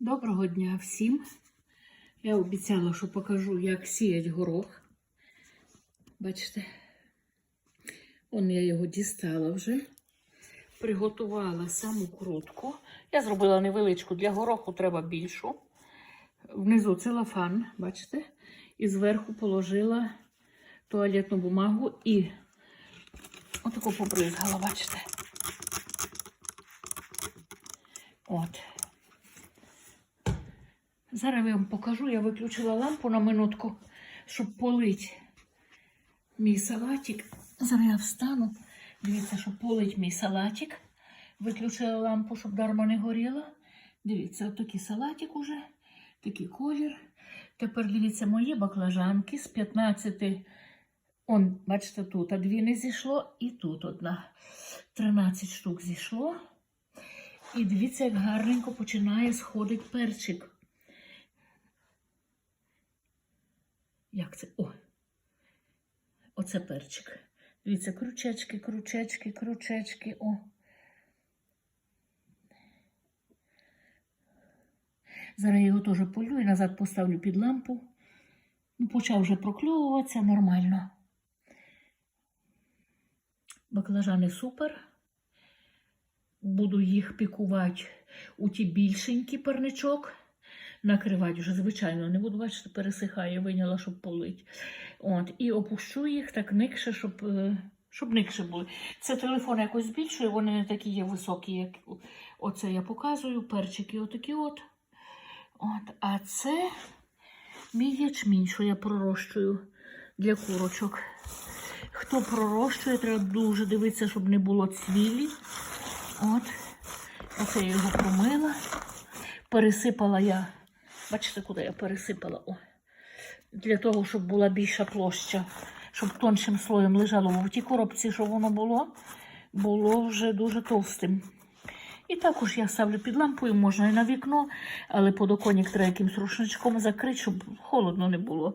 Доброго дня всім. Я обіцяла, що покажу, як сіять горох. Бачите, он я його дістала вже. Приготувала саму крутку. Я зробила невеличку, для гороху треба більшу. Внизу целофан, бачите? І зверху положила туалетну бумагу і отаку побризгала, бачите? От. Зараз я вам покажу. Я виключила лампу на минутку, щоб полить мій салатик. Зараз я встану. Дивіться, щоб полить мій салатик. Виключила лампу, щоб дарма не горіла. Дивіться, отакий салатик уже, такий колір. Тепер дивіться мої баклажанки з 15. Он, бачите, тут а дві не зійшло, і тут одна. 13 штук зійшло. І дивіться, як гарненько починає сходити перчик. Як це? О! Оце перчик. Дивіться, крючечки, крючечки, крючечки. О. Зараз я його теж полю і назад поставлю під лампу. Ну, почав вже прокльовуватися нормально. Баклажани супер. Буду їх пікувати у ті більшенькі парничок. Накривати вже, звичайно, не буду бачити, пересихає, виняла, щоб полить. От, і опущу їх так никше, щоб, е, щоб никше були. Це телефон якось збільшує, вони не такі є високі, як оце я показую. Перчики отакі от. От. А це мій ячмінь, що я пророщую для курочок. Хто пророщує, треба дуже дивитися, щоб не було цвілі. От. Оце я його промила. Пересипала я. Бачите, куди я пересипала? О. Для того, щоб була більша площа, щоб тоншим слоєм лежало. В тій коробці, що воно було, було вже дуже товстим. І також я ставлю під лампою, можна і на вікно, але подоконник треба якимсь рушничком закрити, щоб холодно не було.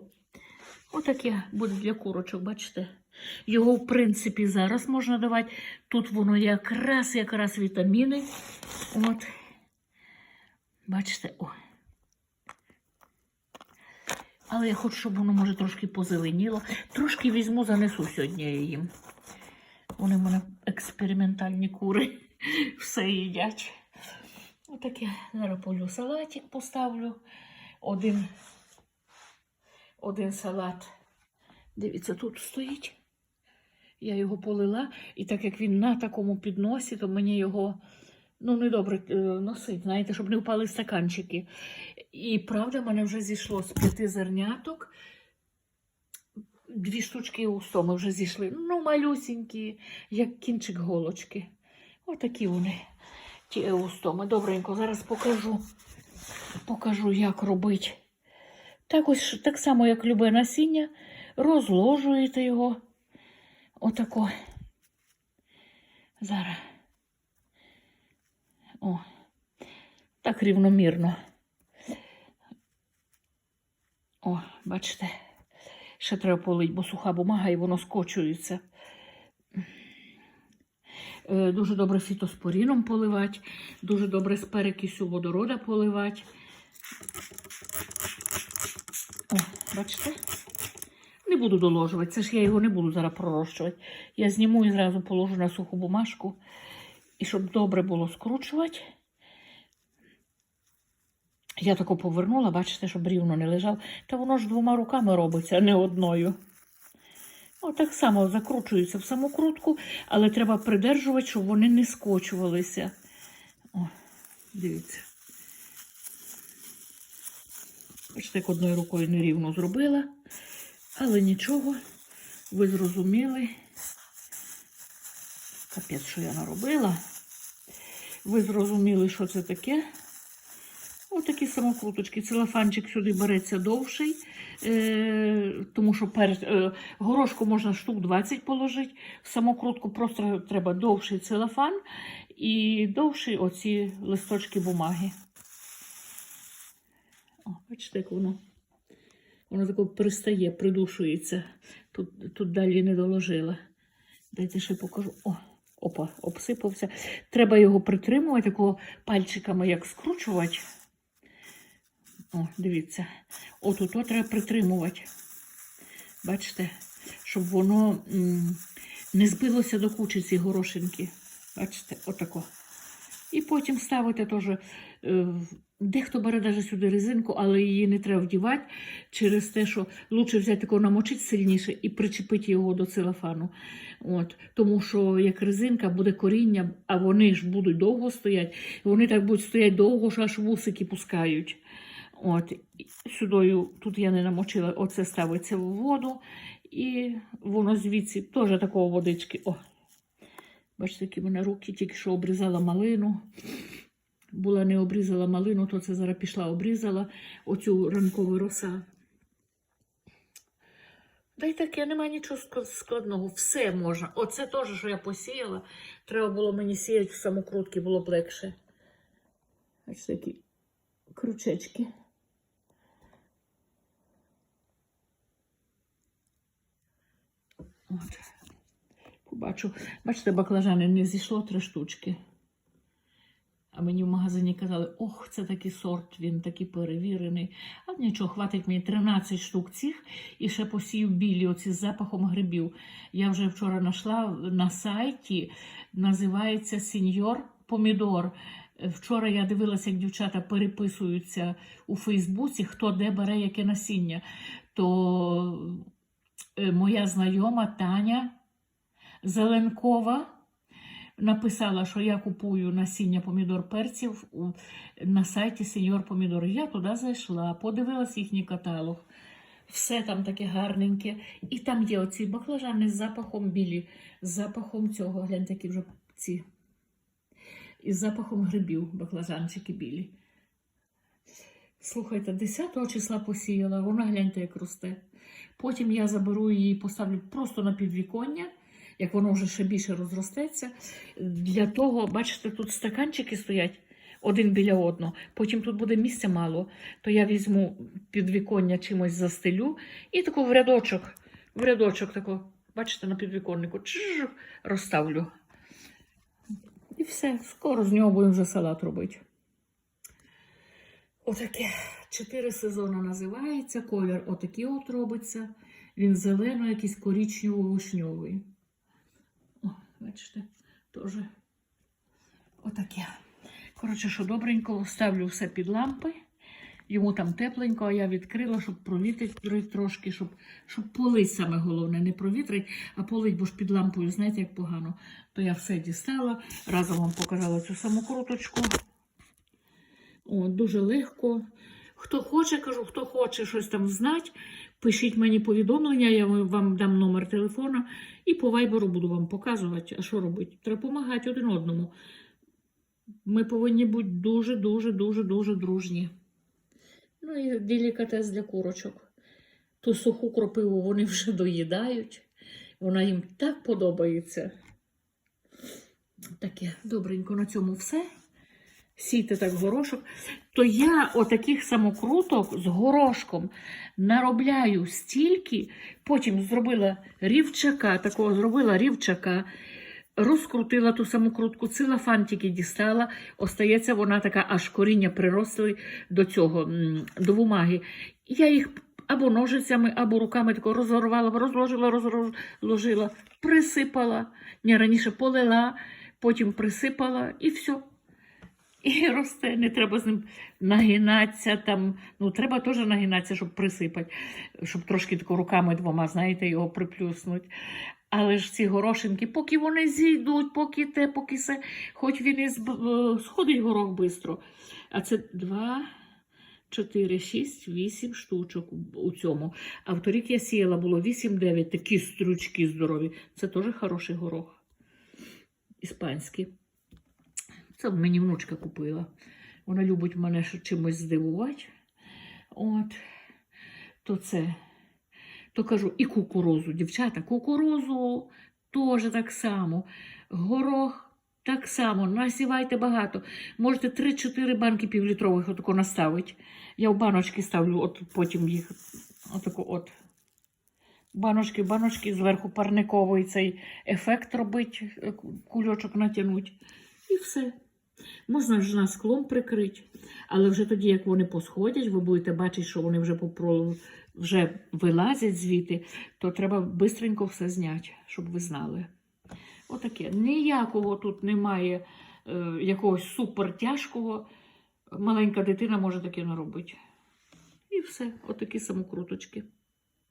Отаке буде для курочок, бачите? Його, в принципі, зараз можна давати. Тут воно якраз якраз вітаміни. От. Бачите, о. Але я хочу, щоб воно, може, трошки позеленіло. Трошки візьму, занесу сьогодні я їм. Вони в мене експериментальні кури. Все їдять. Отаке. Зараз полю салатик поставлю. Один, один салат. Дивіться, тут стоїть. Я його полила, і так як він на такому підносі, то мені його ну, недобре е, носить, знаєте, щоб не впали стаканчики. І правда, в мене вже зійшло з п'яти зерняток. Дві штучки у сто ми вже зійшли. Ну, малюсінькі, як кінчик голочки. Отакі вони, ті еустоми. Добренько, зараз покажу, покажу, як робити. Так ось так само, як любе насіння, розложуєте його. Отако. Зараз. О, так рівномірно. О, бачите, ще треба полить, бо суха бумага і воно скочується. Е, Дуже добре фітоспоріном поливати, дуже добре з перекисю водорода поливати. О, бачите? Не буду доложувати, це ж я його не буду зараз пророщувати. Я зніму і зразу положу на суху бумажку. І щоб добре було скручувати. Я тако повернула, бачите, щоб рівно не лежав. Та воно ж двома руками робиться, а не одною. Отак само закручується в саму крутку, але треба придержувати, щоб вони не скочувалися. О, дивіться. Бачите, як одною рукою нерівно зробила. Але нічого, ви зрозуміли. Капець, що я наробила. Ви зрозуміли, що це таке. Отакі самокруточки. Целофанчик сюди береться довший, е, тому що перед, е, горошку можна штук 20 положити. В самокрутку просто треба довший целофан і довший оці листочки бумаги. О, бачите, як воно. Воно тако пристає, придушується. Тут, тут далі не доложила. Дайте ще покажу. О, опа, обсипався. Треба його притримувати, такого пальчиками як скручувати. О, дивіться. Отут от треба притримувати. Бачите, щоб воно не збилося до кучі ці горошинки. Бачите, отако. І потім ставити теж. е, Дехто бере навіть сюди резинку, але її не треба вдівати через те, що лучше взяти такого намочити сильніше і причепити його до целофану. От. Тому що як резинка буде коріння, а вони ж будуть довго стояти, вони так будуть стояти довго, що аж вусики пускають. От. Сюдою, тут я не намочила, оце ставиться в воду, і воно звідси теж такого водички. О, Бачите, які мене руки, тільки що обрізала малину. Була не обрізала малину, то це зараз пішла, обрізала оцю ранкову роса. Та й таке, немає нічого складного. Все можна. Оце теж, що я посіяла. Треба було мені сіяти в самокрутки, було б легше. Ось такі крючечки. От. Побачу. Бачите, баклажани не зійшло три штучки. А мені в магазині казали, ох, це такий сорт, він такий перевірений. А нічого, хватить мені 13 штук цих і ще посію білі оці з запахом грибів. Я вже вчора знайшла на сайті, називається Сіньор Помідор. Вчора я дивилася, як дівчата переписуються у Фейсбуці, хто де бере яке насіння. То е, моя знайома Таня Зеленкова написала, що я купую насіння помідор перців на сайті Сеньор Помідор. Я туди зайшла, подивилась їхній каталог. Все там таке гарненьке. І там є оці баклажани з запахом білі, з запахом цього, гляньте, які вже ці. Із запахом грибів баклажанчики білі. Слухайте, 10 числа посіяла, вона гляньте, як росте. Потім я заберу її і поставлю просто на підвіконня, як воно вже ще більше розростеться. Для того, бачите, тут стаканчики стоять один біля одного. Потім тут буде місця мало, то я візьму підвіконня чимось застелю і таку в рядочок, в рядочок тако, бачите, на підвіконнику чж, розставлю. І все, скоро з нього будемо вже салат робити. Отаке чотири сезони називається. Колір отакий от робиться. Він зелено, якийсь корічнево-вишньовий. Бачите, теж отаке. Коротше, що добренько, ставлю все під лампи. Йому там тепленько, а я відкрила, щоб провітрити трошки, щоб, щоб полить саме головне, не провітрить, а полить, бо ж під лампою, знаєте, як погано. То я все дістала. Разом вам показала цю самокруточку. О, дуже легко. Хто хоче, кажу, хто хоче щось там знати, пишіть мені повідомлення, я вам дам номер телефона і по вайберу буду вам показувати, а що робити. Треба допомагати один одному. Ми повинні бути дуже, дуже, дуже, дуже дружні. Ну і делікатес для курочок. Ту суху кропиву вони вже доїдають. Вона їм так подобається. Таке добренько на цьому все. Сійте так горошок. То я отаких самокруток з горошком наробляю стільки, потім зробила рівчака, такого зробила рівчака, розкрутила ту самокрутку, целофан тільки дістала, остається вона така, аж коріння приросли до цього, до бумаги. Я їх або ножицями, або руками тако розорвала, розложила, розложила, присипала. Ні, раніше полила, потім присипала і все. І росте, не треба з ним нагинатися там. Ну, треба теж нагинатися, щоб присипати, щоб трошки тако руками двома, знаєте, його приплюснуть. Але ж ці горошинки, поки вони зійдуть, поки те, поки все, хоч він і е, сходить горох швидко. А це два, чотири, шість, вісім штучок у- цьому. А в торік я сіяла було вісім-дев'ять, такі стручки здорові. Це теж хороший горох. Іспанський. Це мені внучка купила. Вона любить мене чимось здивувати. От. То це. То кажу, і кукурузу, дівчата, кукурузу теж так само. Горох так само. Насівайте багато. Можете 3-4 банки півлітрових отако наставити. Я в баночки ставлю, от потім їх отако от. Баночки, баночки, зверху парниковий цей ефект робить, е, кульочок натягнуть. І все. Можна ж на склом прикрити, але вже тоді, як вони посходять, ви будете бачити, що вони вже попро... вже вилазять звідти, то треба швидко все зняти, щоб ви знали. Отаке. Ніякого тут немає е, якогось супер тяжкого. Маленька дитина може таке наробити. І все, отакі самокруточки.